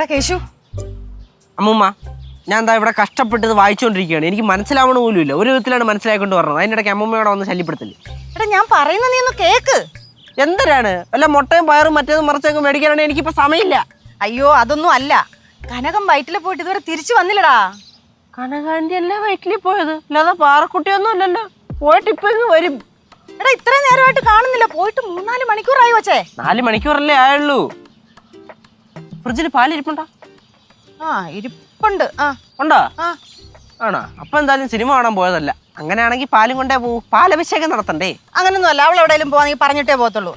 എടാ കേശു. അമ്മൂമ്മ ഞാൻ എന്താ ഇവിടെ കഷ്ടപ്പെട്ട് ഇത് വായിച്ചുകൊണ്ടിരിക്കുകയാണ് എനിക്ക് മനസ്സിലാവണ പോലും ഇല്ല. ഒരു വിധത്തിലാണ് മനസ്സിലായിക്കൊണ്ട് പറഞ്ഞത് അതിന്റെ ഇടയ്ക്ക് അമ്മൂമ്മയോടെ ഒന്ന് ശല്യപ്പെടുത്തില്ല എടാ ഞാൻ പറയുന്ന നീ ഒന്ന് കേക്ക്. എന്തരാണ്? വല്ല മുട്ടയും പയറും മറ്റേതും മറിച്ചൊക്കെ മേടിക്കാനാണ് എനിക്കിപ്പോൾ സമയമില്ല. അയ്യോ അതൊന്നും അല്ല. കനകം വയറ്റിൽ പോയിട്ട് ഇതുവരെ തിരിച്ചു വന്നില്ലടാ. കനകാന്റി അല്ലേ വയറ്റിൽ പോയത്? അല്ലാതെ പാറക്കുട്ടിയൊന്നും അല്ലല്ലോ. പോയിട്ട് ഇപ്പൊ ഇങ്ങ് വരും. എടാ ഇത്രയും നേരമായിട്ട് കാണുന്നില്ല. പോയിട്ട് മൂന്നാൽ മണിക്കൂറായി വച്ചേ നാല് മണിക്കൂറല്ലേ ആയുള്ളൂ. ഫ്രിഡ്ജിൽ പാലിരിപ്പുണ്ടോ? ആ ഇരിപ്പുണ്ട്. ആ. ഉണ്ടോ? ആ. ആണോ? അപ്പൊ എന്തായാലും സിനിമ കാണാൻ പോയതല്ല. അങ്ങനെയാണെങ്കിൽ പാലും കൊണ്ടേ പോവും പാലഭിഷേകം നടത്തണ്ടേ? അങ്ങനൊന്നും അല്ല അവൾ എവിടെയെങ്കിലും പോവാണെങ്കിൽ പറഞ്ഞിട്ടേ പോകത്തുള്ളൂ.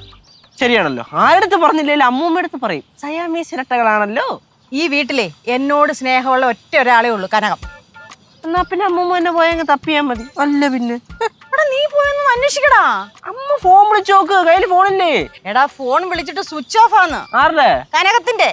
ശരിയാണല്ലോ. ആരടുത്ത് പറഞ്ഞില്ലേലും അമ്മൂമ്മ അടുത്ത് പറയും. സയാമീസ് ഇരട്ടകളാണല്ലോ ഈ വീട്ടിലെ എന്നോട് സ്നേഹമുള്ള ഒറ്റ ഒരാളേ ഉള്ളൂ കനകം. എന്നാ പിന്നെ അമ്മൂമ്മ എന്നെ പോയങ്ങ് തപ്പിയാ മതി. അല്ല പിന്നെ. എടാ നീ പോയൊന്നും അന്വേഷിക്കടാ. അമ്മ ഫോൺ വിളിച്ചു നോക്ക്. കയ്യിൽ ഫോണില്ലേ? എടാ ഫോൺ വിളിച്ചിട്ട് സ്വിച്ച് ഓഫ് ആണ് ആരുടെ? കനകത്തിന്റെ.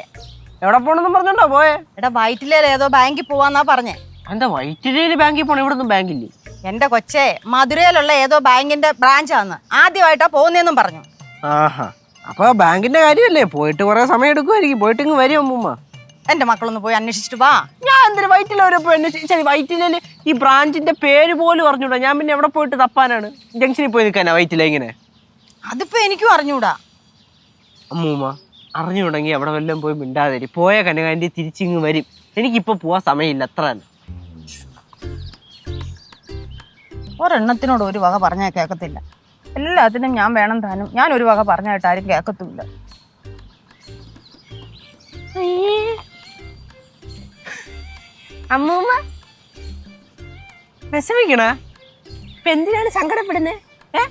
എവിടെ പോണെന്നും പറഞ്ഞോണ്ടോ പോയെ? എടാ വയറ്റിലേ ഏതോ ബാങ്കിൽ പോവാന്നാ പറഞ്ഞേ. എന്താ വൈറ്റിലേൽ ബാങ്കിൽ പോണ ഇവിടെ ഒന്നും ബാങ്കില്ലേ? എന്റെ കൊച്ചേ മധുരയിലുള്ള ഏതോ ബാങ്കിന്റെ ബ്രാഞ്ചാന്ന്. ആദ്യമായിട്ടാ പോകുന്നേന്നും പറഞ്ഞു. ആഹാ. അപ്പൊ ബാങ്കിന്റെ കാര്യമല്ലേ? പോയിട്ട് കുറെ സമയം എടുക്കുമായിരിക്കും പോയിട്ട് ഇങ്ങ് വരും അമ്മൂമ്മ. എന്റെ മക്കളൊന്ന് പോയി അന്വേഷിച്ചിട്ട് വാ. ഞാൻ എന്തിനു വൈറ്റില വരെ പോയി അന്വേഷിച്ചാൽ വൈറ്റിലേൽ ഈ ബ്രാഞ്ചിന്റെ പേര് പോലും അറിഞ്ഞൂടാ. ഞാൻ പിന്നെ എവിടെ പോയിട്ട് തപ്പാനാണ്? ജംഗ്ഷനിൽ പോയി നിൽക്കാനാ വൈറ്റില ഇങ്ങനെ? അതിപ്പോ എനിക്കും അറിഞ്ഞൂടാ. അമ്മൂമ്മ അറിഞ്ഞു തുടങ്ങി അവിടെ വല്ലതും പോയി മിണ്ടാതിരി പോയ കനകാന്റി തിരിച്ചിങ്ങ് വരും. എനിക്കിപ്പോ പോവാൻ സമയമില്ല അത്ര തന്നെ. ഒരെണ്ണത്തിനോട് ഒരു വക പറഞ്ഞാൽ കേൾക്കത്തില്ല എല്ലാത്തിനും ഞാൻ വേണം താനും. ഞാൻ ഒരു വക പറഞ്ഞായിട്ട് ആരും കേൾക്കത്തുമില്ല അമ്മൂമ്മ. വിഷമിക്കണ? ഇപ്പൊ എന്തിനാണ് സങ്കടപ്പെടുന്നത് ഏ?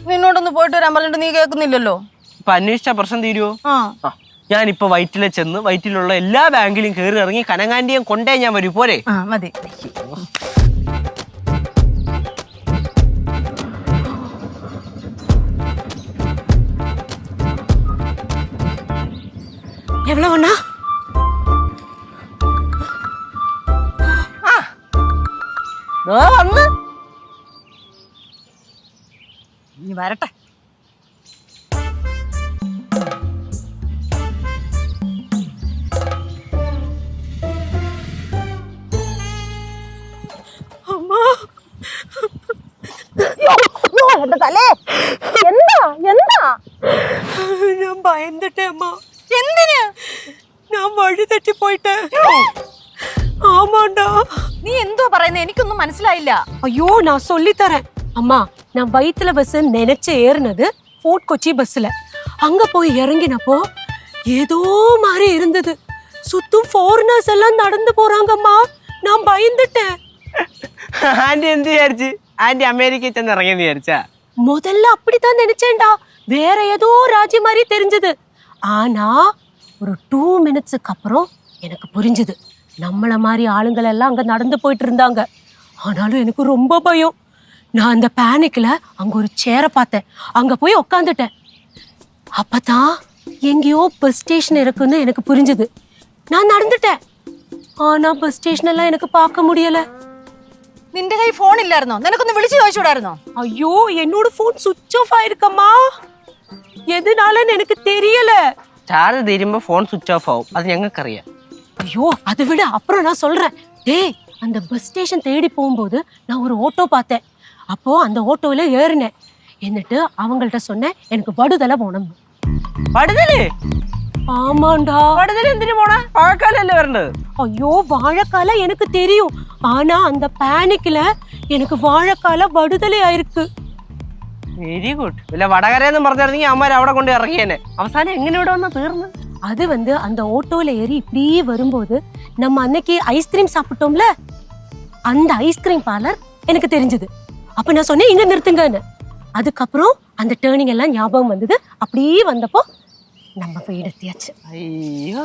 നിന്നോടൊന്ന് പോയിട്ട് വരാൻ പറഞ്ഞിട്ട് നീ കേൾക്കുന്നില്ലല്ലോ. ഇപ്പൊ അന്വേഷിച്ച പ്രശ്നം തീരുവോ ആ ആ ഞാനിപ്പോ വൈറ്റിലെ ചെന്ന് വൈറ്റിലുള്ള എല്ലാ ബാങ്കിലും കയറി ഇറങ്ങി കനകാന്റിയും കൊണ്ടേ ഞാൻ വരൂ പോരെ ആ മതി எவ்வளவு அண்ணா ദേ വന്ന് ഇനി വരട്ടെ തലേ എന്താ എന്താ நான் பயந்துட்டேன் அம்மா എന്തിന് நான் வழி தட்டி போயிட்டேன் ஆமாண்டா നീ എന്തോ പറയുന്നത് എനിക്കൊന്നും മനസ്സിലായില്ല ஐயோ நான் சொல்லி தரேன் அம்மா நான் வயித்துல பஸ் நினைச்ச ஏறினது ஃபோர்ட் கொச்சி பஸ்ல அங்க போய் இறங்கினப்போ ஏதோ மாதிரி இருந்தது சுத்தும் ஃபாரினர்ஸ் எல்லாம் நடந்து போறாங்கம்மா நான் பயந்துட்டேன் ആന്റി എന്ത് വിചാരിച്ച് ആന്റി അമേരിക്കയിൽ ചെന്ന് ഇറങ്ങിയെന്ന് വിചാരിച്ചാ முதல்ல அப்படித்தான் நினைச்சேன்டா வேற ஏதோ ராஜ்யம் மாதிரி தெரிஞ்சது ஆனா ஒரு டூ மினிட்ஸுக்கு அப்புறம் எனக்கு புரிஞ்சுது நம்மள மாதிரி ஆளுங்கள் எல்லாம் அங்க நடந்து போயிட்டு இருந்தாங்க ஆனாலும் எனக்கு ரொம்ப பயம் நான் அந்த பேனிக்ல அங்க ஒரு சேரை பார்த்தேன் அங்க போய் உக்காந்துட்டேன் அப்பதான் எங்கேயோ பஸ் ஸ்டேஷன் இருக்குன்னு எனக்கு புரிஞ்சுது நான் நடந்துட்டேன் ஆனா பஸ் ஸ்டேஷன் எல்லாம் எனக்கு பார்க்க முடியல നിന്റെ കൈ ഫോൺ ഇല്ലായിരുന്നോ നിനക്കൊന്ന് വിളിച്ചു ചോദിച്ചൂടായിരുന്നോ ஐயோ என்னோட ஃபோன் சுவிட்ச் ஆஃப் ஆயிருக்கம்மா எதுனாலன்னு எனக்கு தெரியல ചാർജ് തീരുമ്പോ ഫോൺ സ്വിച്ച് ഓഫ് ആവും അത് ഞങ്ങൾക്കറിയാം ஐயோ அதை விட அப்புறம் நான் சொல்றேன் டேய் அந்த பஸ் ஸ்டேஷன் தேடி போகும்போது நான் ஒரு ஓட்டோ பார்த்தேன் அப்போ அந்த ஓட்டோவில் ஏறினேன் എന്നിട്ട് அவங்கள்ட்ட சொன்னேன் எனக்கு வடுதலை போகணும் പടുതല് ஆமாண்டா പടുതല് എന്തിനു പോണേ പഴക്കാലല്ലേ വരേണ്ടത് ஐயோ வாழைக்கால எனக்கு தெரியும் ஆனா அந்த பேனிக்ல எனக்கு வாழைக்கால வடுதலை ஆயிருக்கு വെരി ഗുഡ് വല്ല വടകരയെന്നും പറഞ്ഞിരുന്നെങ്കിൽ അമ്മമാർ അവിടെ കൊണ്ട് ഇറങ്ങിയേനെ അവസാനം എങ്ങനെ ഇവിടെ വന്നാ തീർന്ന് அது வந்து அந்த ஓட்டோல ஏறி இப்படியே வரும்போது நம்ம அன்னைக்கு ஐஸ்கிரீம் சாப்பிட்டோம்ல அந்த ஐஸ்கிரீம் பார்லர் எனக்கு தெரிஞ்சது அப்ப நான் சொன்னேன் இங்க நிறுத்துங்கன்னு அதுக்கப்புறம் அந்த டேர்னிங் எல்லாம் ஞாபகம் வந்தது அப்படியே வந்தப்போ நம்ம வீடு எத்தியாச்சு ஐயோ.